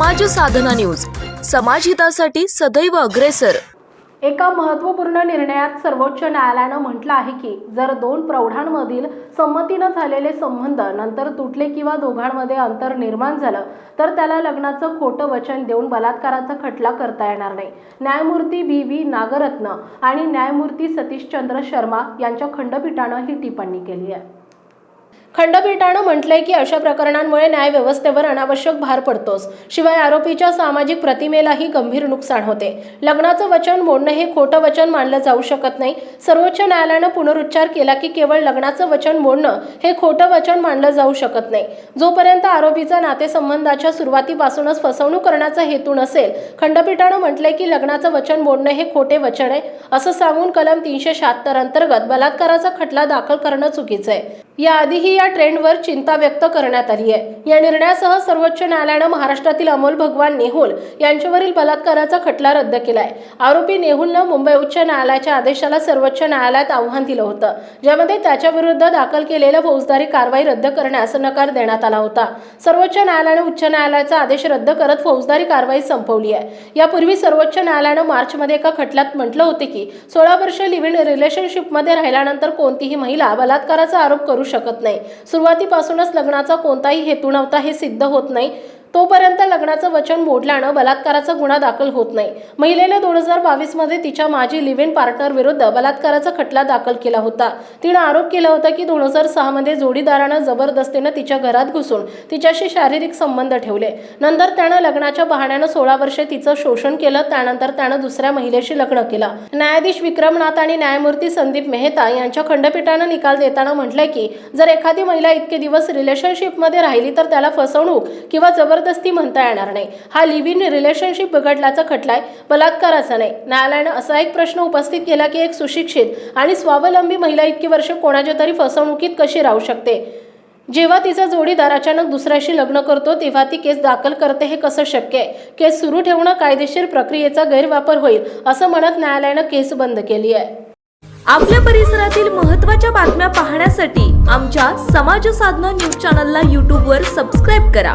समाज साधना न्यूज. समाजहितासाठी सदैव अग्रेसर. एका महत्त्वपूर्ण निर्णयात सर्वोच्च न्यायालयानं म्हटलं आहे की जर दोन प्रौढांमधील संमतीनं झालेले संबंध नंतर तुटले किंवा दोघांमध्ये अंतर निर्माण झालं तर त्याला लग्नाचं खोटं वचन देऊन बलात्काराचा खटला करता येणार नाही. न्यायमूर्ती बी व्ही नागरत्न आणि न्यायमूर्ती सतीशचंद्र शर्मा यांच्या खंडपीठानं ही टिप्पणी केली आहे. खंडपीठानं म्हटलंय की अशा प्रकरणांमुळे न्यायव्यवस्थेवर अनावश्यक भार पडतोच. शिवाय आरोपीच्या सामाजिक प्रतिमेलाही गंभीर नुकसान होते. लग्नाचं वचन मोडणं हे खोटं वचन मानलं जाऊ शकत नाही. सर्वोच्च न्यायालयानं पुनरुच्चार केला की केवळ लग्नाचं वचन मोडणं हे खोटं वचन मानलं जाऊ शकत नाही. जोपर्यंत आरोपीचा नातेसंबंधाच्या सुरुवातीपासूनच फसवणूक करण्याचा हेतू नसेल खंडपीठानं म्हटलंय की लग्नाचं वचन मोडणं हे खोटे वचन आहे असं सांगून कलम तीनशे शहात्तर अंतर्गत बलात्काराचा खटला दाखल करणं चुकीचं आहे. याआधीही या ट्रेंडवर चिंता व्यक्त करण्यात आली आहे. या निर्णयासह सर्वोच्च न्यायालयानं महाराष्ट्रातील अमोल भगवान नेहुल यांच्यावरील बलात्काराचा खटला रद्द केलाय. आरोपी नेहुलनं मुंबई उच्च न्यायालयाच्या आदेशाला सर्वोच्च न्यायालयात आव्हान दिलं होतं ज्यामध्ये त्याच्या विरुद्ध दाखल केलेल्या फौजदारी कारवाई रद्द करण्यास नकार देण्यात आला होता. सर्वोच्च न्यायालयानं उच्च न्यायालयाचा आदेश रद्द करत फौजदारी कारवाई संपवली आहे. यापूर्वी सर्वोच्च न्यायालयानं मार्चमध्ये एका खटल्यात म्हटलं होते की सोळा वर्ष लिव्ह इन रिलेशनशिपमध्ये राहिल्यानंतर कोणतीही महिला बलात्काराचा आरोप करू शकत नाही. सुरुवातीपासूनच लग्नाचा कोणताही हेतू नव्हता हे सिद्ध होत नाही. तोपर्यंत लग्नाचं वचन मोडल्यानं बलात्काराचा गुन्हा दाखल होत नाही. महिलेने दोन हजार बावीसमध्ये तिच्या माजी लिव्ह इन पार्टनर विरुद्ध बलात्काराचा खटला दाखल केला होता. तिनं आरोप केला होता की दोन हजार सहा मध्ये जोडीदारानं जबरदस्तीनं तिच्या घरात घुसून तिच्याशी शारीरिक संबंध ठेवले. नंतर त्यानं लग्नाच्या बहाण्यानं सोळा वर्षे तिचं शोषण केलं. त्यानंतर त्यानं दुसऱ्या महिलेशी लग्न केलं. न्यायाधीश विक्रमनाथ आणि न्यायमूर्ती संदीप मेहता यांच्या खंडपीठानं निकाल देताना म्हटलंय की जर एखादी महिला इतके दिवस रिलेशनशिपमध्ये राहिली तर त्याला फसवणूक किंवा जबरदस्ती म्हणता येणार नाही. हा लिव्ह इन रिलेशनशिप बिघडल्याचा खटलाय बलात्काराचा नाही. न्यायालयानं असा एक प्रश्न उपस्थित केला की एक सुशिक्षित आणि स्वावलंबी महिला इतकी वर्ष कोणाच्या तरी फसवणुकीत कशी राहू शकते? जेव्हा तिचा जोडीदार अचानक दुसऱ्याशी लग्न करतो तेव्हा ती केस दाखल करते हे कसं शक्य आहे? केस सुरू ठेवणं कायदेशीर प्रक्रियेचा गैरवापर होईल असं म्हणत न्यायालयानं केस बंद केली आहे. आपल्या परिसरातील महत्त्वाच्या बातम्या पाहण्यासाठी आमच्या समाज साधना न्यूज चॅनलला यूट्यूबवर सबस्क्राईब करा.